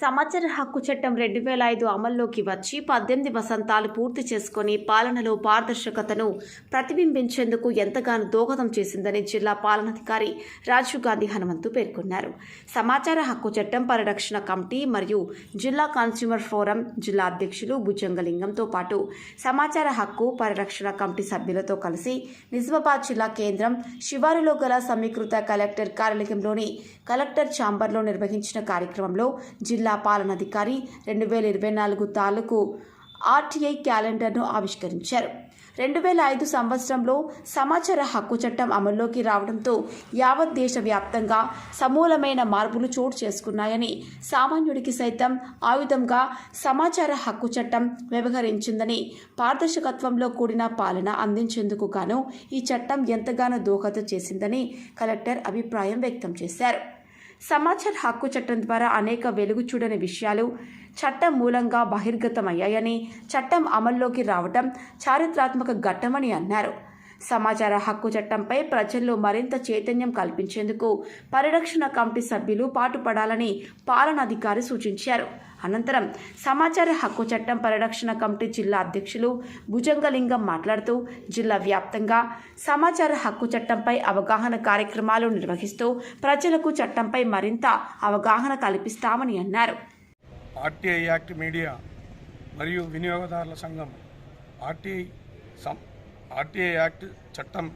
సమాచార హక్కు చట్టం రెండు వేల ఐదు అమల్లోకి వచ్చి పద్దెనిమిది వసంతాలు పూర్తి చేసుకుని పాలనలో పారదర్శకతను ప్రతిబింబించేందుకు ఎంతగానో దోహదం చేసిందని జిల్లా పాలనాధికారి రాజీవ్ గాంధీ హనుమంతు పేర్కొన్నారు. సమాచార హక్కు చట్టం పరిరక్షణ కమిటీ మరియు జిల్లా కన్స్యూమర్ ఫోరం జిల్లా అధ్యక్షులు భుజంగలింగంతో పాటు సమాచార హక్కు పరిరక్షణ కమిటీ సభ్యులతో కలిసి నిజామాబాద్ జిల్లా కేంద్రం శివారులో గల సమీకృత కలెక్టర్ కార్యాలయంలోని కలెక్టర్ ఛాంబర్లో నిర్వహించిన కార్యక్రమంలో జిల్లా పాలనాధికారి రెండు వేల ఇరవై నాలుగు తాలూకు ఆర్టీఐ క్యాలెండర్ను ఆవిష్కరించారు. రెండు వేల ఐదు సంవత్సరంలో సమాచార హక్కు చట్టం అమల్లోకి రావడంతో యావత్ దేశవ్యాప్తంగా సమూలమైన మార్పులు చోటు చేసుకున్నాయని సామాన్యుడికి సైతం ఆయుధంగా సమాచార హక్కు చట్టం వ్యవహరించిందని పారదర్శకత్వంలో కూడిన పాలన అందించేందుకు గాను ఈ చట్టం ఎంతగానో దోహదం చేసిందని కలెక్టర్ అభిప్రాయం వ్యక్తం చేశారు. సమాచార హక్కు చట్టం ద్వారా అనేక వెలుగు చూడని విషయాలు చట్టం మూలంగా బహిర్గతమయ్యాయని చట్టం అమల్లోకి రావటం చారిత్రాత్మక ఘట్టమని అన్నారు. సమాచార హక్కు చట్టంపై ప్రజల్లో మరింత చైతన్యం కల్పించేందుకు పరిరక్షణ కమిటీ సభ్యులు పాటుపడాలని పాలనాధికారి సూచించారు. అనంతరం సమాచార హక్కు చట్టం పరిరక్షణ కమిటీ జిల్లా అధ్యక్షులు భుజంగలింగం మాట్లాడుతూ జిల్లా వ్యాప్తంగా సమాచార హక్కు చట్టంపై అవగాహన కార్యక్రమాలు నిర్వహిస్తూ ప్రజలకు చట్టంపై మరింత అవగాహన కల్పిస్తామని అన్నారు. ఆర్టీఐ యాక్ట్ మీడియా మరియు వినియోగదారుల సంఘం ఆర్టీఐ ఆర్టీఐ యాక్ట్ చట్టం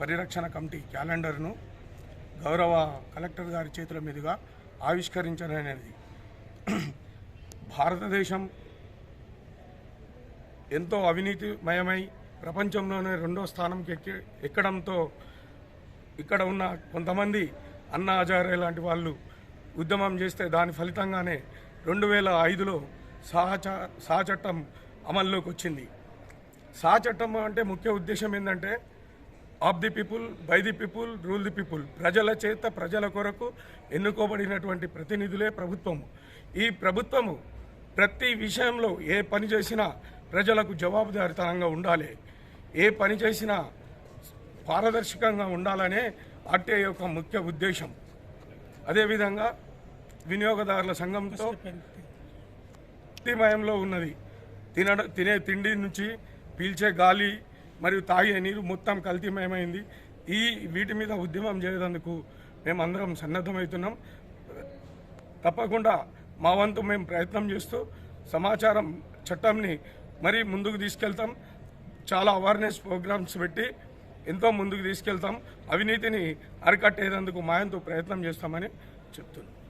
పరిరక్షణ కమిటీ క్యాలెండర్ను గౌరవ కలెక్టర్ గారి చేతుల మీదుగా ఆవిష్కరించడమైనది. భారతదేశం ఎంతో అవినీతిమయమై ప్రపంచంలోనే రెండో స్థానంకి ఎక్కి ఎక్కడంతో ఇక్కడ ఉన్న కొంతమంది అన్నా హజారే లాంటి వాళ్ళు ఉద్యమం చేస్తే దాని ఫలితంగానే రెండు వేల ఐదులో సహచ సహచట్టం అమల్లోకి వచ్చింది సహచట్టం అంటే ముఖ్య ఉద్దేశం ఏంటంటే of the people by the people rule the people. ప్రజల చేత ప్రజల కొరకు ఎన్నుకోబడినటువంటి ప్రతినిధులే ప్రభుత్వము. ఈ ప్రభుత్వము ప్రతి విషయంలో ఏ పని చేసినా ప్రజలకు జవాబుదారితనంగా ఉండాలి. ఏ పని చేసినా పారదర్శకంగా ఉండాలనే ఆర్టీఐ యొక్క ముఖ్య ఉద్దేశం. అదేవిధంగా వినియోగదారుల సంఘంతో భక్తిమయంలో ఉన్నది. తినడ తినే తిండి నుంచి పీల్చే గాలి మరియు తాగే నీరు మొత్తం కల్తీమయమైంది. ఈ వీటి మీద ఉద్యమం చేయడానికి మేమందరం సన్నద్ధమవుతున్నాం. తప్పకుండా మా వంతు మేము ప్రయత్నం చేస్తూ సమాచారం చట్టంని మరీ ముందుకు తీసుకెళ్తాం. చాలా అవేర్నెస్ ప్రోగ్రామ్స్ పెట్టి ఎంతో ముందుకు తీసుకెళ్తాం. అవినీతిని అరికట్టేందుకు మాయంతో ప్రయత్నం చేస్తామని చెప్తున్నాం.